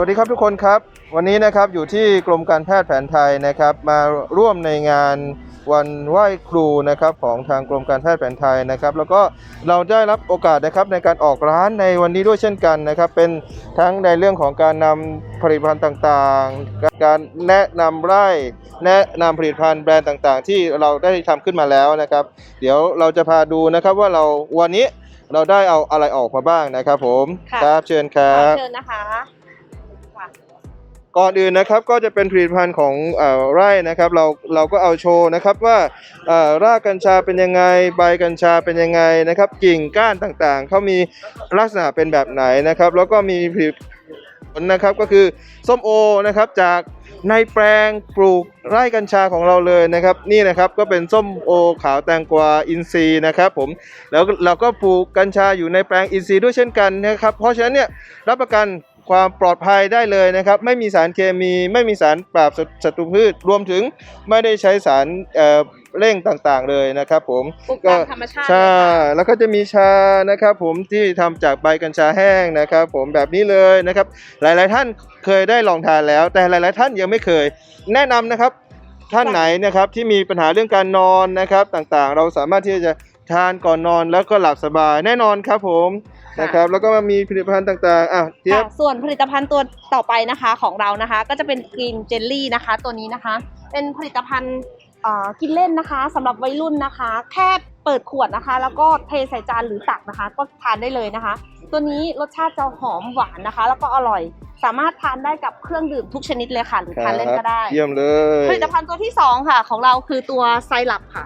วัสดีครับทุกคนครับ วันนี้นะครับอยู่ที่กรมการแพทย์แผนไทยนะครับ มาร่วมในงานวันไหว้ครูนะครับของทางกรมการแพทย์แผนไทยนะครับ แล้วก็เราได้รับโอกาสนะครับในการออกร้านในวันนี้ด้วยเช่นกันนะครับ เป็นทั้งในเรื่องของการนำผลิตภัณฑ์ต่างๆ การแนะนำไร่แนะนำผลิตภัณฑ์แบรนด์ต่างๆ ที่เราได้ทำขึ้นมาแล้วนะครับ เดี๋ยวเราจะพาดูนะครับว่าเราวันนี้เราได้เอาอะไรออกมาบ้างนะครับ ผมค่ะครับเชิญครับเชิญนะคะค่ะ ก่อนอื่นนะครับก็จะเป็นผลิตภัณฑ์ของอไร่นะครับเราเราก็เอาโชว์นะครับว่ารากกัญชาเป็นยังไงใบกัญชาเป็นยังไงนะครับกิ่งก้านต่างๆเขามีลักษณะเป็นแบบไหนนะครับแล้วก็มีผลิตผลนะครับก็คือส้มโอนะครับจากในแปลงปลูกไร่กัญชาของเราเลยนะครับ นี่นะครับก็เป็นส้มโอขาวแตงกวาอินทรีย์นะครับผมแล้วเราก็ปลูกกัญชาอยู่ในแปลงอินทรีย์ด้วยเช่นกันนะครับ เพราะฉะนั้นเนี่ยรับประกัน ความปลอดภัยได้เลยนะครับ ไม่มีสารเคมี ไม่มีสารปราบศัตรูพืช รวมถึงไม่ได้ใช้สารเอ่อเร่งต่างๆเลยนะครับ ผมปลูกตามธรรมชาติใช่เลยค่ะแล้วก็จะมีชานะครับ ผมที่ทำจากใบกัญชาแห้งนะครับ ผมแบบนี้เลยนะครับ หลายๆท่านเคยได้ลองทานแล้ว แต่หลาย ๆ ท่านยังไม่เคย แนะนำนะครับท่านไหนนะครับที่มีปัญหาเรื่องการนอนนะครับต่างๆ เราสามารถที่จะทานก่อนนอนแล้วก็หลับสบายแน่นอนครับผม นะครับ แล้วก็มีผลิตภัณฑ์ต่างๆอะเทียบ ค่ะส่วนผลิตภัณฑ์ตัวต่อไปนะคะของเรานะคะ ก็จะเป็นกรีนเจลลี่นะคะ ตัวนี้นะคะ เป็นผลิตภัณฑ์เอ่อกินเล่นนะคะสำหรับวัยรุ่นนะคะ แค่เปิดขวดนะคะ แล้วก็เทใส่จานหรือตักนะคะ ก็ทานได้เลยนะคะ ตัวนี้รสชาติจะหอมหวานนะคะ แล้วก็อร่อย สามารถทานได้กับเครื่องดื่มทุกชนิดเลยค่ะหรือทานเล่นก็ได้ เยี่ยมเลยผลิตภัณฑ์ตัวที่สองค่ะ ของเราคือตัวไซรัปค่ะ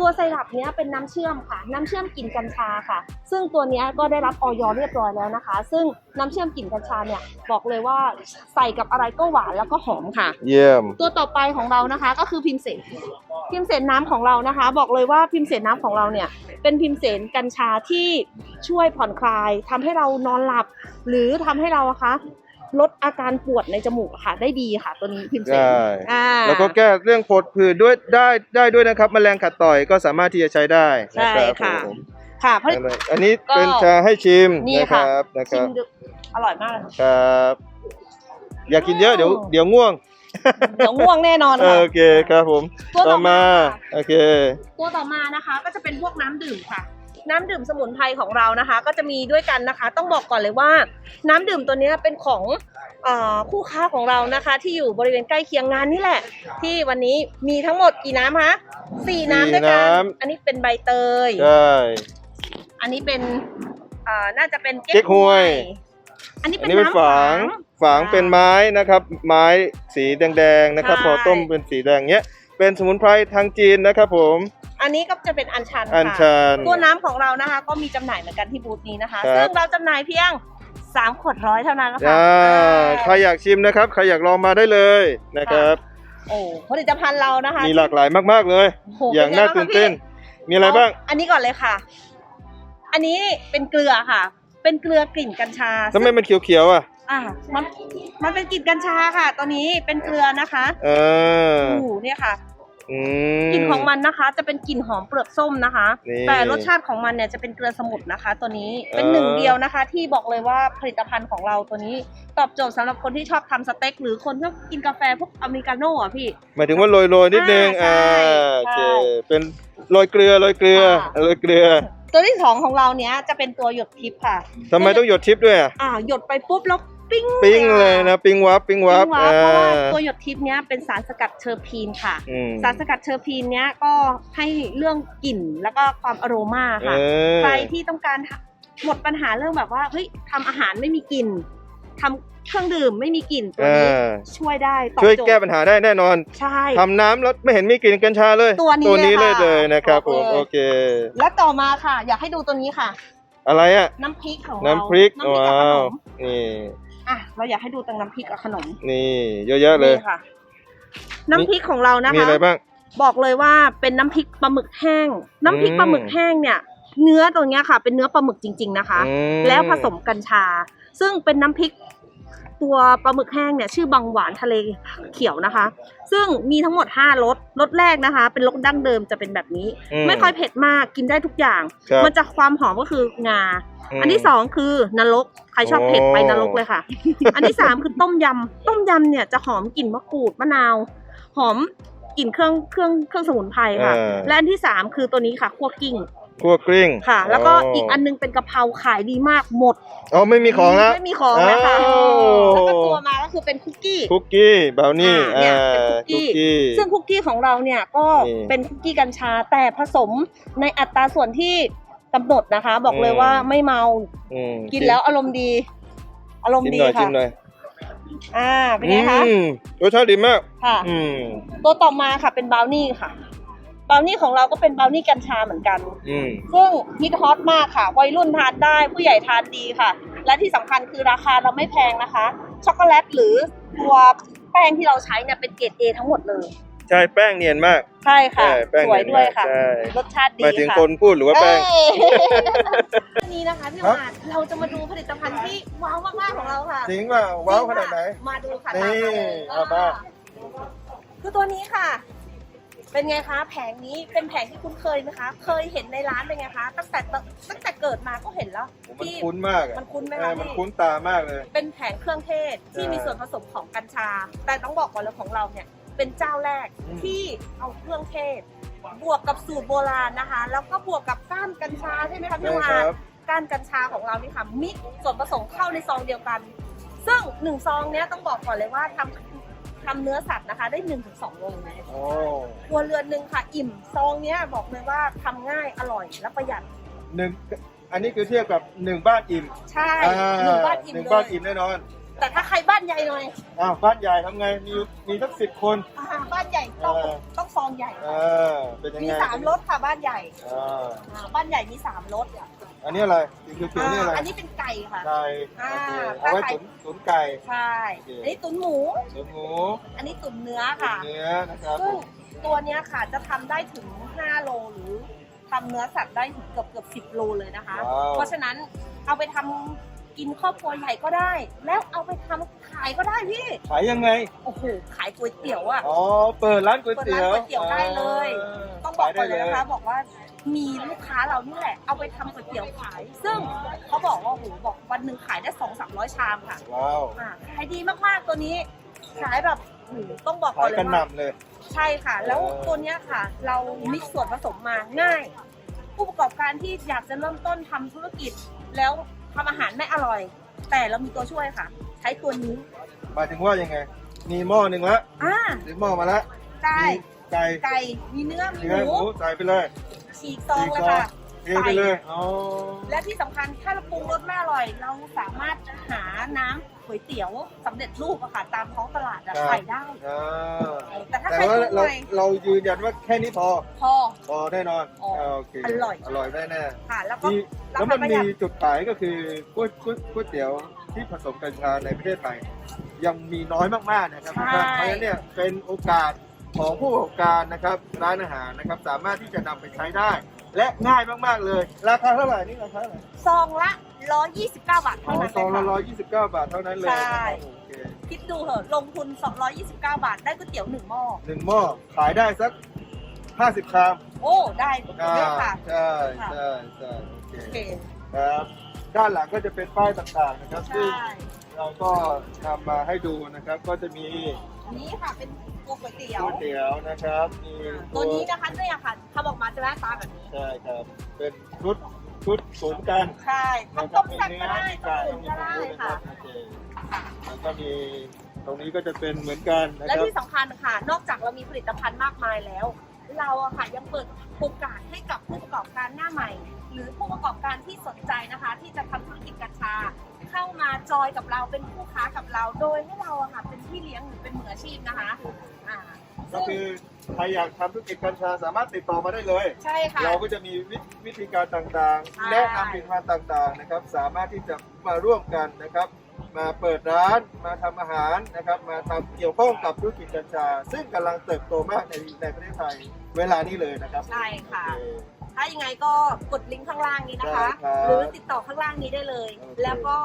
ตัวไซรัปเนี้ยเป็นน้ำเชื่อมค่ะ น้ำเชื่อมกลิ่นกัญชาค่ะ ซึ่งตัวเนี้ยก็ได้รับออยเรียบร้อยแล้วนะคะ ซึ่งน้ำเชื่อมกลิ่นกัญชาเนี่ยบอกเลยว่าใส่กับอะไรก็หวานแล้วก็หอมค่ะ เยี่ยม ตัวต่อไปของเรานะคะก็คือพิมเสนพิมเสนน้ำของเรานะคะ บอกเลยว่าพิมเสนน้ำของเราเนี่ยเป็นพิมเสนกัญชาที่ช่วยผ่อนคลายทำให้เรานอนหลับ หรือทำให้เราอะคะ ลดอาการปวดในจมูกอะค่ะ ได้ดีค่ะ ตัวนี้พิมเสนใช่อ่า แล้วก็แก้เรื่องผดผื่นด้วยได้ได้ด้วยนะครับแมลงขัดต่อยก็สามารถที่จะใช้ได้นะใช่ครับค่ะ ผมค่ะผลิตอันนี้ก็เป็นชาให้ชิมนี่นะคค่ะ รับนะคชิรัมบดูอร่อยมากเลยครับ อย่ากินเยอะเดี๋ยวอืมเดี๋ยวง่วงเดี๋ยวง่วงแน่นอนเออค่ะ โอเคครับผม ตัวต่ต่ออมามา โอเค ตัวต่อมานะคะ ก็จะเป็นพวกน้ำดื่มค่ะ น้ำดื่มสมุนไพรของเรานะคะ ก็จะมีด้วยกันนะคะ ต้องบอกก่อนเลยว่า น้ำดื่มตัวเนี้ยเป็นของเอ่อคู่ค้าของเรานะคะ ที่อยู่บริเวณใกล้เคียงงานนี่แหละ ที่วันนี้มีทั้งหมดกี่น้ำคะสี่น้ำด้วยกันสี่น้ำอันนี้เป็นใบเตยใช่อันนี้เป็นเอ่อน่าจะเป็นเก๊กฮวย อันนี้อัเป็นนนี้เป็นน้ำฝางฝางอ่าเป็นไม้นะครับ ไม้สีแดงๆนะครับใช่พอต้มเป็นสีแดงเนี้ยเป็นสมุนไพรทางจีนนะครับผม อันนี้ก็จะเป็นอัญชันอัญค่ะชัน ตัวน้ำของเรานะคะ ก็มีจำหน่ายเหมือนกันที่บูธนี้นะคะ ครับ ซึ่งเราจำหน่ายเพียง3ขวดร้อยเท่านั้นนะคะอ่าอ่าใครอยากชิมนะครับ ใครอยากลองมาได้เลยนะครับ โอ้ผลิตภัณฑ์เรานะคะมีหลากหลายมาก ๆ เลย โโหอย่างน่าป็ตื่นไงเต้นคะมีอะไรบ้างเอันนี้ก่อนเลยค่ะ อันนี้เป็นเกลือค่ะ เป็นเกลือกลิ่นกัญชาทำไมมันเขียวๆอะ อ่ามัน มันเป็นกลิ่นกัญชาค่ะตัวนี้เป็นเกลือนะคะเอออู้เนี่ยค่ะ อืม กลิ่นของมันนะคะ จะเป็นกลิ่นหอมเปลือกส้มนะคะ นี่แต่รสชาติของมันเนี่ยจะเป็นเกลือสมุทรนะคะ ตัวนี้เป็นเออ หนึ่งเดียวนะคะ ที่บอกเลยว่าผลิตภัณฑ์ของเราตัวนี้ตอบโจทย์สำหรับคนที่ชอบทำสเต็ก หรือคนที่กินกาแฟพวกอเมริกาโน่อะพี่ หมายถึงว่าโรยๆนิดนึง อ่าอ่าใช่โอเค ใช่เป็นโรยเกลือโรยเกลือค่ะ โรยเกลือตัวที่สองของเราเนี้ยจะเป็นตัวหยดทิพย์ค่ะ ทำไมต้องหยดทิปด้วยอะ อ่าหยดไปปุ๊บแล้ว ปิ้งปิ้งเลยนะปิ้งวับปิ้งปิ้วับงวับเพราะว่าอ่าตัวหยดทิพย์เนี้ยเป็นสารสกัดเชอร์พีนค่ะอืมสารสกัดเชอร์พีนเนี้ยก็ให้เรื่องกลิ่นแล้วก็ความอโรมาเอค่ะอใครที่ต้องการหมดปัญหาเรื่องแบบว่าเฮ้ยทำอาหารไม่มีกลิ่นทำเครื่องดื่มไม่มีกลิ่นตัวนี้อ่าช่วยได้ตอบช่วยโจทแก้ปัญหาได้แน่นอนใช่ทำน้ำแล้วไม่เห็นมีกลิ่นกัญชาเลย ตัวนี้ตัวนี้เลเลยยค่ะเลยนะครับบผอกมเลยโอเค แล้วต่อมาค่ะ อยากให้ดูตัวนี้ค่ะ อะไรอะน้ำพริกของเราน้ำพริกน้ำพริกกับว้าขนวมนี่ อะเราอยากให้ดูตรงน้ำพริกกับขนมนี่เยอะแยะเลยนี่ค่ะ น้ำพริกของเรานะมีคะอะไรบ้างบอกเลยว่าเป็นน้ำพริกปลาหมึกแห้ง น้ำพริกอืมปลาหมึกแห้งเนี่ย เนื้อตรงเนี้ยค่ะ เป็นเนื้อปลาหมึกจริง ๆ นะคะอืแล้วผสมกัญชา ซึ่งเป็นน้ำพริก ตัวปลาหมึกแห้งเนี่ยชื่อบางหวานทะเลเขียวนะคะ ซึ่งมีทั้งหมด 5รสรสแรกนะคะ เป็นรสดั้งเดิมจะเป็นแบบนี้มไม่ค่อยเผ็ดมากกินได้ทุกอย่าง ครับมันจะความหอมก็คืองา ม อันที่สองคือนรกใครชอบเผ็ดโอ้ไปนรกเลยค่ะ อันที่สามคือต้มยำต้มยำเนี่ยจะหอมกลิ่นมะกรูดมะนาว หอมกลิ่นเครื่องเครื่องเครื่องสมุนไพรค่ะอ่าและอันที่สามคือตัวนี้ค่ะคั่วกิ้ง คั่วกลิ้งค่ะ แล้วก็อีกอันนึงเป็นกะเพราขายดีมากหมดอ๋อไม่มีของแล้วไม่มีของแล้วค่ะอ้าวแล้วก็ตัวมาก็คือเป็นคุกกี้คุกกี้บราวนี่อ่าเนี่ยเป็นคุกกี้คุกกี้ซึ่งคุกกี้ของเราเนี่ยก็นี่เป็นคุกกี้กัญชาแต่ผสมในอัตราส่วนที่กำหนดนะคะ บอกเลยอืมว่าไม่เมาอืมกินแล้วอารมณ์ดี อารมณ์ชิมดีหน่อยชิค่ะมหน่อยอ่าเป็นไงคะอืมรสชาติดีมากค่ะอืมตัวต่อมาค่ะเป็นบราวนี่ค่ะ บราวนี่ของเราก็เป็นบราวนี่กัญชาเหมือนกัน อืม ซึ่งฮิตฮอตมากค่ะ วัยรุ่นทานได้ผู้ใหญ่ทานดีค่ะ และที่สำคัญคือราคาเราไม่แพงนะคะ ช็อกโกแลตหรือตัวแป้งที่เราใช้เนี่ยเป็นเกรดเอทั้งหมดเลย ใช่แป้งเนียนมาก ใช่ค่ะ ใช่แป้งสวยด้วยค่ะใช่ รสชาติดีหมายถึงค่ะคนพูดหรือว่าแป้ง เอ้ย วันนี้นะคะพี่ครับมาดเราจะมาดูผลิตภัณฑ์ที่ว้าวมากๆของเราค่ะจริงว่าว้าวขนาดไหน มาดูค่ะนี่ตามมาเลยเอามา คือตัวนี้ค่ะ เป็นไงคะแผงนี้เป็นแผงที่คุ้นเคยไหมคะ เคยเห็นในร้านเป็นไงคะ ตั้งแต่ตั้งแต่เกิดมาก็เห็นแล้วมันที่คุ้นมากอะมันคุ้นไหมเอคะอมันพี่คุ้นตามากเลย เป็นแผงเครื่องเทศที่ใช่มีส่วนผสมของกัญชา แต่ต้องบอกก่อนเลยของเราเนี่ยเป็นเจ้าแรกอืม ที่เอาเครื่องเทศ บวกกับสูตรโบราณนะคะ แล้วก็บวกกับก้านกัญชาใช่ไหมคะพี่ใช่วาคน รับ ก้านกัญชาของเรานี่ค่ะมิกส่วนผสมเข้าในซองเดียวกัน ซึ่งหนึ่งซองเนี้ยต้องบอกก่อนเลยว่าทำ ทำเนื้อสัตว์นะคะ ได้หนึ่งถึงสองโลโอ้ครัวเรือนหนึ่งค่ะ อิ่มซองเนี้ยบอกเลยว่าทำง่ายอร่อยและประหยัด หนึ่งอันนี้คือเทียบกับหนึ่งบ้านอิ่มใช่อ่าหนึ่งบ้านอิ่มหนึ่งเลบ้านยอิ่มแน่นอนแต่ถ้าใครบ้านใหญ่หน่อยอ้าวบ้านใหญ่ทำไงมีมีสักสิบคน อ่าบ้านใหญ่ต้องเออ ต้องซองใหญ่อ่าเป็นยังมีไงสามรสค่ะบ้านใหญ่อ่า อ่าบ้านใหญ่มีสามรสอั นนี้อะไรสีเขียวๆนี่อะไรอ่าอันนี้เป็นไก่ค่ะ ไก่อ่าโอเคถ้าเอาไว้ไก่ ตุ๋นตุ๋นไก่ ใช่โอเค อันนี้ตุ๋นหมู ตุ๋นหมูอันนี้ตุ๋นเนื้อตุ๋นค่ะ เนื้อนะครับซึ่งตัวเนี้ยค่ะจะทำได้ถึง 5 โลหรือทำเนื้อสัตว์ได้ถึงเกือบเกือบ10โลเลยนะคะ ว้าวเพราะฉะนั้นเอาไปทำกินครอบครัวใหญ่ก็ได้ แล้วเอาไปทำขายก็ได้พี่ ขายยังไง โอ้โห ขายก๋วยเตี๋ยวอะ อ๋อ เปิดร้านก๋วยเตี๋ยวเปิดร้านก๋วยเตี๋ยวได้เลยาต้อง บอกก่อนเลยขายนะคะได้บอกว่ามีลูกค้าเรานี่แหละ เอาไปทำก๋วยเตี๋ยวขาย ซึ่งเขาบอกว่าโอ้โหบอกวันหนึ่งขายได้สองสามร้อยชามค่ะว้าวอ่าขายดีมากๆตัวนี้ขายแบบโอ้โหต้องบอกก่ขาอนยเลยกันว่านำเลย ใช่ค่ะ แล้วเออตัวเนี้ยค่ะ เรามิกซ์ส่วนผสมมาง่าย ผู้ประกอบการที่อยากจะเริ่มต้นทำธุรกิจ แล้วทำอาหารไม่อร่อย แต่เรามีตัวช่วยค่ะ ใช้ตัวนี้หมายถึงว่ายังไง มีหม้อหนึ่งละอ่าหรือหม้อมาแล้วไก่มี ไก่ไก่ มีเนื้อ มีเนื้อหหมูมูใส่ไปเลยฉีกซองเลยค่ะ เทไปเลยอ๋อและที่สำคัญถ้าเราปรุงรสไม่อร่อย เราสามารถหาน้ำก๋วยเตี๋ยวสำเร็จรูปอะค่ะตามท้องตลาดอะใส่ได้ อ่าแต่ถ้าแต่ใครว่าปรุงเราใหม่เรายืนยันว่าแค่นี้พอ พอ พอแน่นอนอ๋อโอเคอร่อย อร่อยแน่แน่ค่ะ แล้วก็มีราแล้วคามันประหยัมีดจุดขายก็คือก๋วยก๋วยก๋วยเตี๋ยวที่ผสมกัญชาในประเทศไทยยังมีน้อยมากๆนะครับใช่เพราะฉะนั้นเนี่ยเป็นโอกาส ของผู้ประกอบการนะครับร้านอาหารนะครับสามารถที่จะนำไปใช้ได้ และง่ายมาก ๆ เลย ราคาเท่าไหร่นี่ราคาเท่าไหร่ซองละ 129 บาทอ๋เท่าอนั้นซองละเลยร้อค่ะยยี่สิบเก้าบาทเท่านั้นเลยนะครับใช่โอเคคิดดูเหอะลงทุน 229 บาทได้ก๋วยเตี๋ยวหนึ่งหม้อ หนึ่งหม้อขายได้สักห้าสิบชามโอ้ ได้อ่าเยอะค่ะ ใช่ใช่ใช่โอเคโอเค ครับด้านหลังก็จะเป็นป้ายต่างๆนะครับใช่ซึ่งเราก็นำมาให้ดูนะครับ ก็จะมี อันนี้ค่ะเป็นตัวก๋วยเตี๋ยวก๋วยเตี๋ยวนะครับมีตัวนี้นะคะเนี่ยค่ะทำออกมาจะหน้าตาแบบนี้ใช่ครับ เป็นชุดชุดสูงกันใช่นะทำครัต้มแซ่บมีก็เนื้อได้มีต้ไก่มตุ๋นมีก็ได้หมูนะคค่ะรับโอเคแล้วก็มีตรงนี้ก็จะเป็นเหมือนกันนะและครับที่สำคัญค่ะ นอกจากเรามีผลิตภัณฑ์มากมายแล้ว เราอะค่ะยังเปิดโอกาสให้กับผู้ประกอบการหน้าใหม่ หรือผู้ประกอบการที่สนใจนะคะ ที่จะทำธุรกิจกัญชา เข้ามาจอยกับเราเป็นผู้ค้ากับเรา โดยให้เราอะค่ะเป็นพี่เลี้ยงหรือเป็นมืออาชีพนะคะอ่าก็คือใครอยากทำธุรกิจกัญชาสามารถติดต่อมาได้เลย ใช่ค่ะ เราก็จะมีวิวิธีการต่างใช่ ๆ แนะนำผลิตภัณฑ์ต่างๆนะครับ สามารถที่จะมาร่วมกันนะครับ มาเปิดร้านมาทำอาหารนะครับ มาทำเกี่ยวข้องกับธุรกิจกัญชา ซึ่งกำลังเติบโตมากในในประเทศไทยเวลานี้เลยนะครับใช่ค่ะ โอเค ถ้ายังไงก็กดลิงก์ข้างล่างนี้นะคะ ได้ครับหรือติดต่อข้างล่างนี้ได้เลย โอเค แล้วก็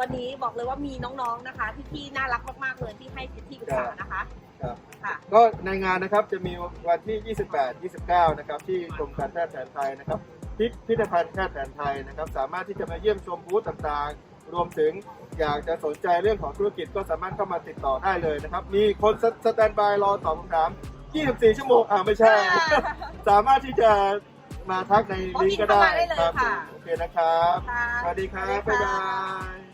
วันนี้บอกเลยว่ามีน้องๆนะคะพี่ๆน่ารักมากๆเลยที่ให้สิทธิปรึกษานะคะครับ ค่ะ ก็ในงานนะครับจะมีวันที่ 28 29 นะครับ ที่กรมการแพทย์แผนไทยนะครับพิพิธภัณฑ์แพทย์แผนไทยนะครับ สามารถที่จะมาเยี่ยมชมบูธต่างๆ รวมถึงอยากจะสนใจเรื่องของธุรกิจก็สามารถเข้ามาติดต่อได้เลยนะครับ มีคนสสแตนบายรอตอบคำถาม 24 ชั่วโมงอ่าไม่ใช่ สามารถที่จะ มาทักในลิงก์ก็ได้เข้ามาได้เลยครับค่ะโอเคนะครับค่ะสวัสดีครับสวับ๊ายสดีบาค่ะย